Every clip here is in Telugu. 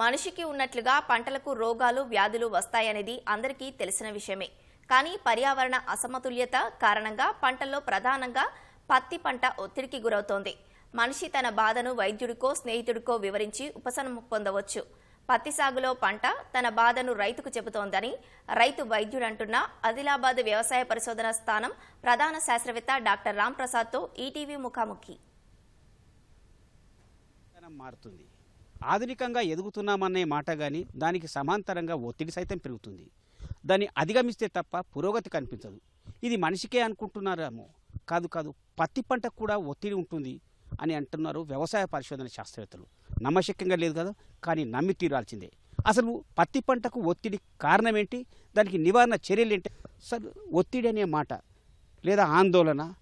మనిషికి ఉన్నట్లుగా పంటలకు రోగాలు వ్యాధులు వస్తాయనేది అందరికీ తెలిసిన విషయమే. కానీ పర్యావరణ అసమతుల్యత కారణంగా పంటల్లో ప్రధానంగా పత్తి పంట ఒత్తిడికి గురవుతోంది. మనిషి తన బాధను వైద్యుడికో స్నేహితుడికో వివరించి ఉపశమనం పొందవచ్చు. పత్తి సాగులో పంట తన బాధను రైతుకు చెబుతోందని రైతు వైద్యుడంటున్న ఆదిలాబాద్ వ్యవసాయ పరిశోధన స్థానం ప్రధాన శాస్త్రవేత్త డాక్టర్ రామ్ ప్రసాద్తో ఈటీవీ ముఖాముఖి. మారుతుంది. ఆధునికంగా ఎదుగుతున్నామనే మాట కానీ దానికి సమాంతరంగా ఒత్తిడి సైతం పెరుగుతుంది. దాన్ని అధిగమిస్తే తప్ప పురోగతి కనిపించదు. ఇది మనిషికే అనుకుంటున్నారేమో. కాదు కాదు పత్తి పంటకు కూడా ఒత్తిడి ఉంటుంది అని అంటున్నారు వ్యవసాయ పరిశోధన శాస్త్రవేత్తలు. నమ్మశక్యంగా లేదు కదా కానీ నమ్మి తీరాల్సిందే. అసలు పత్తి పంటకు ఒత్తిడి కారణం ఏంటి దానికి నివారణ చర్యలు ఏంటి? అసలు ఒత్తిడి అనే మాట లేదా ఆందోళన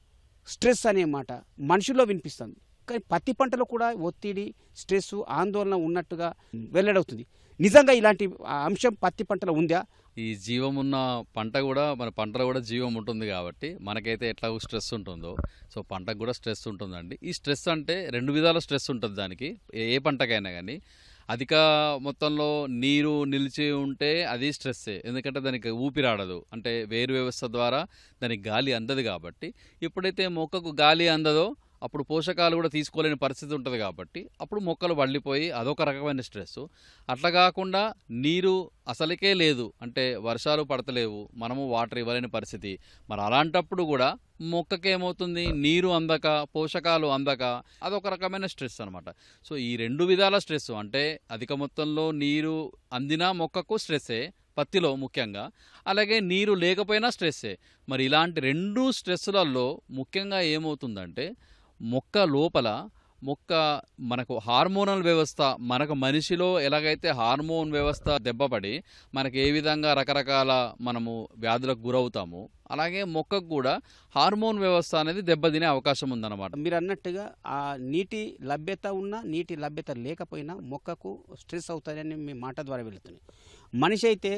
స్ట్రెస్ అనే మాట మనుషుల్లో వినిపిస్తుంది. కానీ పత్తి పంటలో కూడా ఒత్తిడి స్ట్రెస్ ఆందోళన ఉన్నట్టుగా వెల్లడవుతుంది. నిజంగా ఇలాంటి అంశం పత్తి పంటలో ఉందా? ఈ జీవం ఉన్న పంట కూడా మన పంటలో కూడా జీవం ఉంటుంది కాబట్టి మనకైతే ఎట్లా స్ట్రెస్ ఉంటుందో సో పంటకు కూడా స్ట్రెస్ ఉంటుందండి. ఈ స్ట్రెస్ అంటే రెండు విధాల స్ట్రెస్ ఉంటుంది దానికి. ఏ పంటకైనా కానీ. అధిక మొత్తంలో నీరు నిలిచి ఉంటే అది స్ట్రెస్సే. ఎందుకంటే దానికి ఊపిరాడదు. అంటే వేరు వ్యవస్థ ద్వారా దానికి గాలి అందదు కాబట్టి. ఎప్పుడైతే మొక్కకు గాలి అందదో అప్పుడు పోషకాలు కూడా తీసుకోలేని పరిస్థితి ఉంటుంది కాబట్టి అప్పుడు మొక్కలు వళ్ళిపోయి అదొక రకమైన స్ట్రెస్ అట్లా కాకుండా నీరు అసలుకే లేదు. అంటే వర్షాలు పడతలేవు. మనము వాటర్ ఇవ్వలేని పరిస్థితి. మరి అలాంటప్పుడు కూడా మొక్కకి ఏమవుతుంది నీరు అందక పోషకాలు అందక అదొక రకమైన స్ట్రెస్ అనమాట సో ఈ రెండు విధాల స్ట్రెస్ అంటే అధిక మొత్తంలో నీరు అందినా మొక్కకు స్ట్రెస్సే పత్తిలో ముఖ్యంగా. అలాగే నీరు లేకపోయినా స్ట్రెస్సే. మరి ఇలాంటి రెండు స్ట్రెస్లలో ముఖ్యంగా ఏమవుతుందంటే మొక్క లోపల మొక్క మనకు హార్మోనల్ వ్యవస్థ మనకు మనిషిలో ఎలాగైతే హార్మోన్ వ్యవస్థ దెబ్బపడి మనకి ఏ విధంగా రకరకాల మనము వ్యాధులకు గురవుతామో అలాగే మొక్కకు కూడా హార్మోన్ వ్యవస్థ అనేది దెబ్బతినే అవకాశం ఉందన్నమాట. మీరు అన్నట్టుగా ఆ నీటి లభ్యత ఉన్నా నీటి లభ్యత లేకపోయినా మొక్కకు స్ట్రెస్ అవుతుందని మీ మాట ద్వారా వెళుతుంది మనిషి అయితే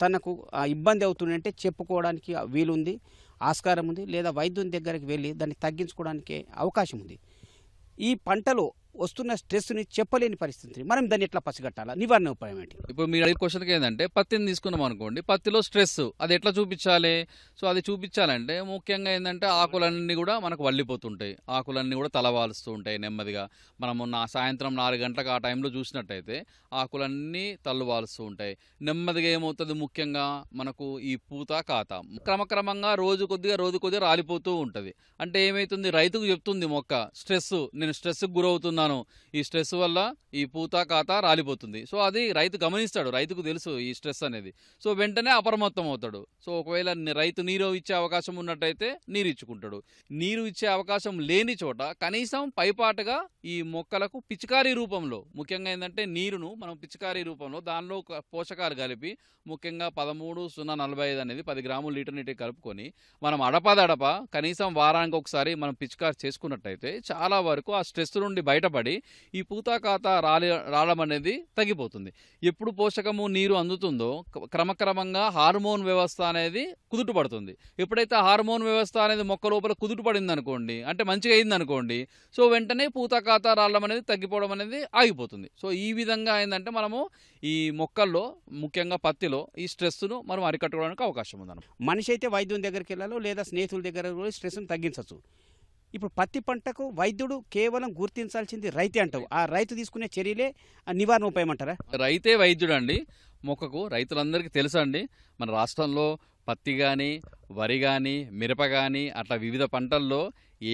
తనకు ఆ ఇబ్బంది అవుతుందంటే చెప్పుకోవడానికి వీలుంది. ఆస్కారం ఉంది లేదా వైద్యుని దగ్గరికి వెళ్ళి దాన్ని తగ్గించుకోవడానికి అవకాశం ఉంది. ఈ పంటలో వస్తున్న స్ట్రెస్ని చెప్పలేని పరిస్థితి. మనం దాన్ని ఎట్లా పసిగట్టాలా? నివారణ ఉపాయం ఏంటి? ఇప్పుడు మీరు అడిగే క్వశ్చన్కి ఏంటంటే పత్తిని తీసుకున్నాం అనుకోండి పత్తిలో స్ట్రెస్ అది ఎట్లా చూపించాలి? సో అది చూపించాలంటే ముఖ్యంగా ఏంటంటే ఆకులన్నీ కూడా మనకు వల్లిపోతుంటాయి. ఆకులన్నీ కూడా తలవాలుస్తూ ఉంటాయి నెమ్మదిగా. మనము నా సాయంత్రం నాలుగు గంటలకు ఆ టైంలో చూసినట్టయితే ఆకులన్నీ తల్లువాలుస్తూ ఉంటాయి. నెమ్మదిగా ఏమవుతుంది? ముఖ్యంగా మనకు ఈ పూత కాత క్రమక్రమంగా రోజు కొద్దిగా రోజు కొద్దిగా రాలిపోతూ ఉంటుంది. అంటే ఏమవుతుంది రైతుకు చెప్తుంది మొక్క స్ట్రెస్ నేను స్ట్రెస్కి గురవుతున్నాను ఈ స్ట్రెస్ వల్ల ఈ పూత ఖాతా రాలిపోతుంది. సో అది రైతు గమనిస్తాడు. రైతుకు తెలుసు ఈ స్ట్రెస్ అనేది. సో వెంటనే అప్రమత్తం అవుతాడు. సో ఒకవేళ రైతు నీరు ఇచ్చే అవకాశం ఉన్నట్టయితే నీరు ఇచ్చుకుంటాడు. నీరు ఇచ్చే అవకాశం లేని చోట కనీసం పైపాటుగా ఈ మొక్కలకు పిచికారీ రూపంలో ముఖ్యంగా ఏంటంటే నీరును మనం పిచికారీ రూపంలో దానిలో ఒక పోషకాలు కలిపి ముఖ్యంగా పదమూడు సున్నా నలభై ఐదు అనేది పది గ్రాములు లీటర్ నీటి కలుపుకొని మనం అడపదడప కనీసం వారానికి ఒకసారి మనం పిచికారి చేసుకున్నట్టయితే చాలా వరకు ఆ స్ట్రెస్ నుండి బయటపడి ఈ పూత ఖాతా రాలి రావడం అనేది తగ్గిపోతుంది. ఎప్పుడు పోషకము నీరు అందుతుందో క్రమక్రమంగా హార్మోన్ వ్యవస్థ అనేది కుదుటపడుతుంది. ఎప్పుడైతే హార్మోన్ వ్యవస్థ అనేది మొక్క లోపల కుదుటపడింది అనుకోండి అంటే మంచిగా అయింది అనుకోండి సో వెంటనే పూత ఖాతా రావడం అనేది తగ్గిపోవడం అనేది ఆగిపోతుంది. సో ఈ విధంగా ఏంటంటే మనము ఈ మొక్కల్లో ముఖ్యంగా పత్తిలో ఈ స్ట్రెస్ను మనం అరికట్టుకోవడానికి అవకాశం ఉందన్నమాట. మనిషి అయితే వైద్యం దగ్గరికి వెళ్ళాలో లేదా స్నేహితుల దగ్గర కూడా స్ట్రెస్ను తగ్గించవచ్చు ఇప్పుడు పత్తి పంటకు వైద్యుడు కేవలం గుర్తించాల్సింది రైతే అంటావు. ఆ రైతు తీసుకునే చర్యలే ఆ నివారణ ఉపాయం అంటారా? రైతే వైద్యుడు అండి మొక్కకు రైతులందరికీ తెలుసా అండి? మన రాష్ట్రంలో పత్తి కానీ వరి కానీ మిరప కానీ అట్లా వివిధ పంటల్లో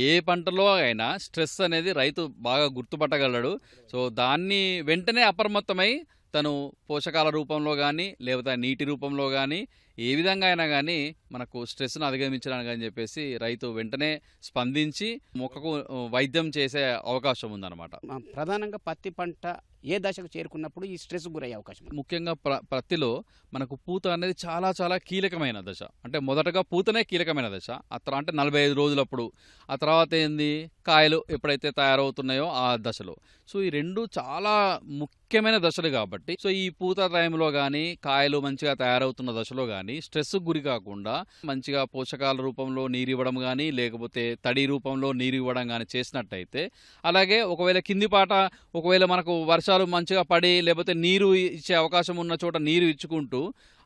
ఏ పంటలో అయినా స్ట్రెస్ అనేది రైతు బాగా గుర్తుపట్టగలడు. సో దాన్ని వెంటనే అప్రమత్తమై తను పోషకాల రూపంలో కానీ లేకపోతే నీటి రూపంలో కానీ ఏ విధంగా అయినా కానీ మనకు స్ట్రెస్ను అధిగమించడానికి అని చెప్పేసి రైతు వెంటనే స్పందించి మొక్కకు వైద్యం చేసే అవకాశం ఉందన్నమాట. ప్రధానంగా పత్తి పంట ఏ దశకు చేరుకున్నప్పుడు ఈ స్ట్రెస్ గురయ్యే అవకాశం? ముఖ్యంగా ప్ర ప్రత్తిలో మనకు పూత అనేది చాలా చాలా కీలకమైన దశ. అంటే మొదటగా పూతనే కీలకమైన దశ. ఆ తర్వాత అంటే నలభై ఐదు రోజులప్పుడు. ఆ తర్వాత ఏంది? కాయలు ఎప్పుడైతే తయారవుతున్నాయో ఆ దశలో. సో ఈ రెండు చాలా ముఖ్యమైన దశలు కాబట్టి. సో ఈ పూత టైంలో కానీ కాయలు మంచిగా తయారవుతున్న దశలో కానీ కానీ స్ట్రెస్ గురి కాకుండా మంచిగా పోషకాల రూపంలో నీరు ఇవ్వడం కానీ లేకపోతే తడి రూపంలో నీరు ఇవ్వడం కానీ చేసినట్టయితే అలాగే ఒకవేళ కింది పాట ఒకవేళ మనకు వర్షాలు మంచిగా పడి లేకపోతే నీరు ఇచ్చే అవకాశం ఉన్న చోట నీరు ఇచ్చుకుంటూ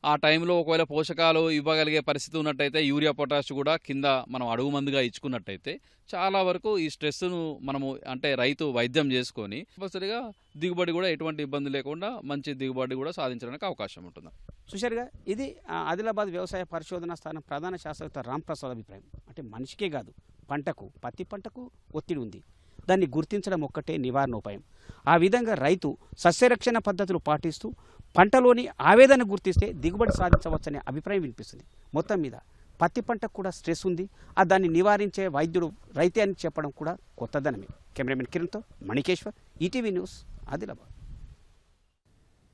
ఆ టైంలో ఒకవేళ పోషకాలు ఇవ్వగలిగే పరిస్థితి ఉన్నట్టయితే యూరియా పొటాష్ కూడా కింద మనం అడుగు మందుగా ఇచ్చుకున్నట్టయితే చాలా వరకు ఈ స్ట్రెస్ను మనము అంటే రైతు వైద్యం చేసుకొని కంపల్సరిగా దిగుబడి కూడా ఎటువంటి ఇబ్బంది లేకుండా మంచి దిగుబడి కూడా సాధించడానికి అవకాశం ఉంటుంది. చూశారుగా? ఇది ఆదిలాబాద్ వ్యవసాయ పరిశోధనా స్థానం ప్రధాన శాస్త్రవేత్త రాంప్రసాద్ అభిప్రాయం. అంటే మనిషికే కాదు పంటకు పత్తి పంటకు ఒత్తిడి ఉంది. దాన్ని గుర్తించడం ఒక్కటే నివారణ ఉపాయం ఆ విధంగా రైతు సస్యరక్షణ పద్ధతులు పాటిస్తూ పంటలోని ఆవేదన గుర్తిస్తే దిగుబడి సాధించవచ్చనే అభిప్రాయం వినిపిస్తుంది. మొత్తం మీద పత్తి పంటకు కూడా స్ట్రెస్ ఉంది. ఆ దాన్ని నివారించే వైద్యుడు రైతే అని చెప్పడం కూడా కొత్తదనమే కెమెరామెన్ కిరణ్తో మణికేశ్వర్ ఈటీవీ న్యూస్ ఆదిలాబాద్.